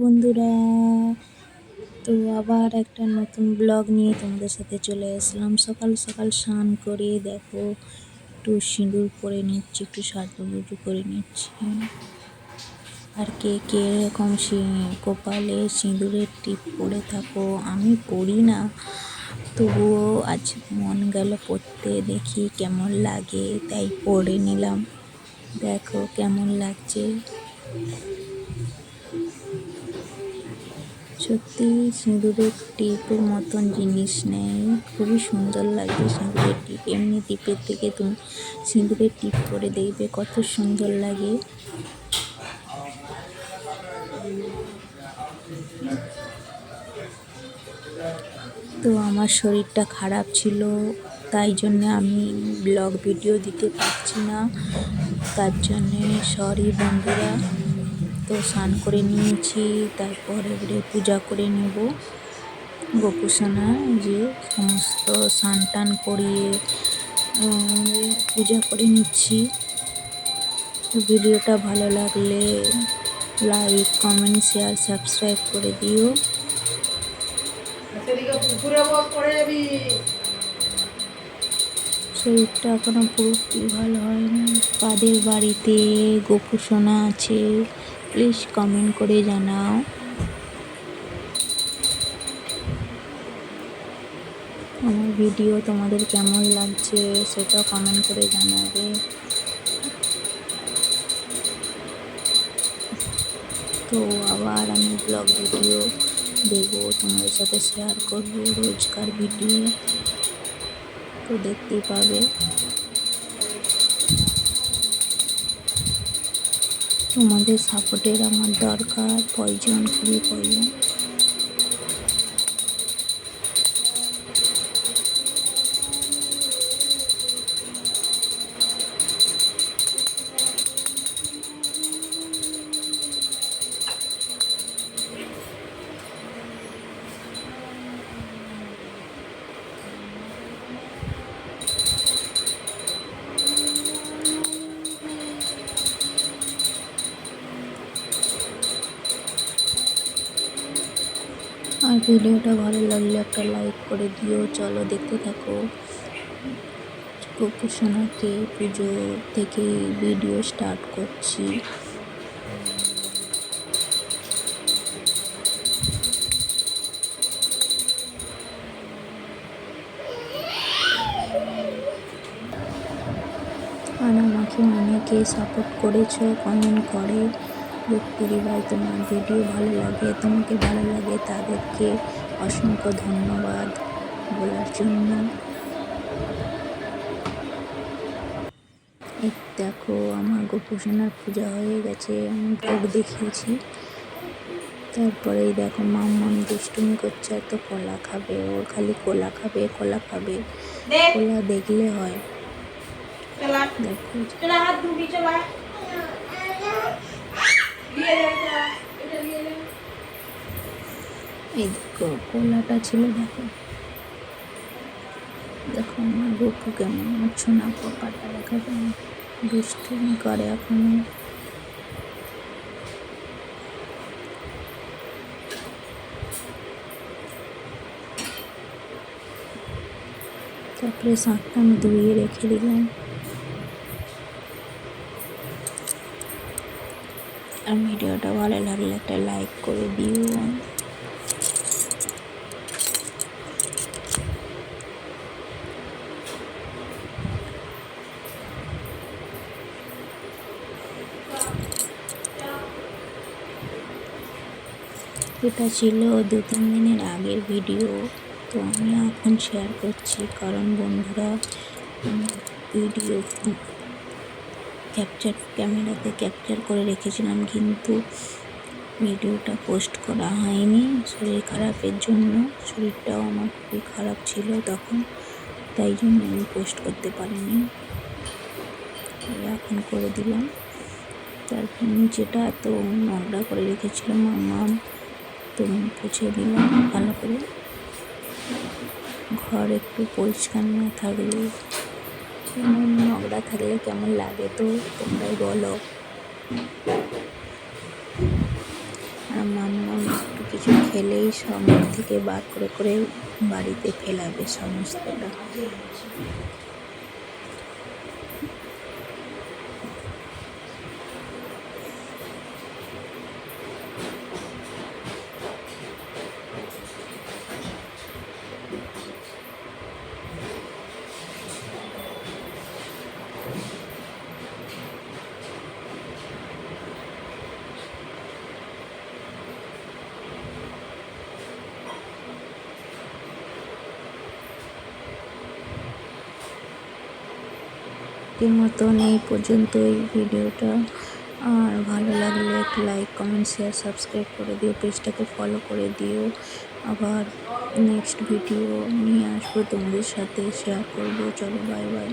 বন্ধুরা। তো আবার একটা নতুন ব্লগ নিয়ে তোমাদের সাথে চলে আসলাম। সকাল সকাল স্নান করে দেখো, একটু সিঁদুর পরে নিচ্ছি, একটু সাজুগুজু করে নিচ্ছি। আর কে কে এরকম কপালে সিঁদুরের টিপ পরে থাকো, আমি পড়ি না। তবুও আজ মন গেল পড়তে, দেখি কেমন লাগে। তাই পরে নিলাম। দেখো কেমন লাগছে। সত্যি সিঁদুরের টিপের মতন জিনিস নেই। খুবই সুন্দর লাগছে সিঁদুরের টিপ। এমনি টিপের থেকে তুমি সিঁদুরের টিপ করে দেখবে কত সুন্দর লাগে। তো আমার শরীরটা খারাপ ছিল, তাই জন্যে আমি ব্লগ ভিডিও দিতে পারছি না। তার জন্যে সরি বন্ধুরা। তো স্নান করে নিয়েছি তারপরে এবারে পূজা করে নেব। গোপুসোনা যে সমস্ত স্নান টান করিয়ে পূজা করে নিচ্ছি। ভিডিওটা ভালো লাগলে লাইক কমেন্ট শেয়ার সাবস্ক্রাইব করে দিও। শরীরটা এখনও পুরোপুরি ভালো হয়নি। কাদের বাড়িতে গোপুসোনা আছে? প্লিজ কমেন্ট করে জানাও। আমার ভিডিও তোমাদের কেমন লাগছে সেটাও কমেন্ট করে জানাবে। তো আবার আমি ব্লগ ভিডিও দেবো, তোমাদের সাথে শেয়ার করব রোজকার ভিডিও তো দেখতেই পাবে। তোমাদের সাপোর্টের আমার দরকার প্রয়োজন খুবই প্রয়োজন। আর ভিডিওটা ভালো লাগলে একটা লাইক করে দিও। চলো দেখতে থাকো। গোপুসোনাকে পুজো থেকে ভিডিও স্টার্ট করছি। আর আমাকে অনেকে সাপোর্ট করেছ কমেন্ট করে। ব্যক্তিরই ভাই তোমার ভিডিও ভালো লাগে তোমাকে ভালো লাগে তাদেরকে অসংখ্য ধন্যবাদ বলার জন্য। দেখো আমার গোপুসোনার পূজা হয়ে গেছে আমি ভোগ দেখিয়েছি। তারপরে দেখো মাম্মাম দুষ্টুমি করছে এত কলা খাবে ওর খালি কলা খাবে কলা খাবে। কলা দেখলে হয়। দেখো। এই দেখো, কলাটা ছিল, দেখো। দেখো আমার গপু কেমন ছোনা পাপাটা দেখা কেমন দুষ্টুমি করে এখন। তারপরে শাকটা আমি ধুয়ে রেখে দিলাম। আর ভিডিওটা ভালো লাগলে একটা লাইক করে দিও। এটা ছিল দু তিন দিনের আগের ভিডিও, তো আমি এখন শেয়ার করছি। কারণ বন্ধুরা ভিডিও ক্যাপচার ক্যামেরাতে ক্যাপচার করে রেখেছিলাম, কিন্তু ভিডিওটা পোস্ট করা হয়নি। শরীর খারাপের জন্য শরীরটাও আমার খুবই খারাপ ছিল তখন, তাই জন্য আমি পোস্ট করতে পারিনি। এখন করে দিলাম। তারপর নিচেটা তো নোংরা করে রেখেছিলাম, আমার তো পুছে দিলাম ভালো করে। ঘর একটু পরিষ্কার না থাকলে কেমন নোংরা থাকলে কেমন লাগে তো তোমরাই বলো। আর একটু কিছু খেলেই সব থেকে বার করে করে বাড়িতে ফেলাবে সমস্তটা। আজকের মতন এই পর্যন্ত এই ভিডিওটা। আর ভালো লাগলে একটু লাইক কমেন্ট শেয়ার সাবস্ক্রাইব করে দিও, পেজটাকে ফলো করে দিও। আবার নেক্সট ভিডিও নিয়ে আসব তোমাদের সাথে শেয়ার করব। চলো বাই বাই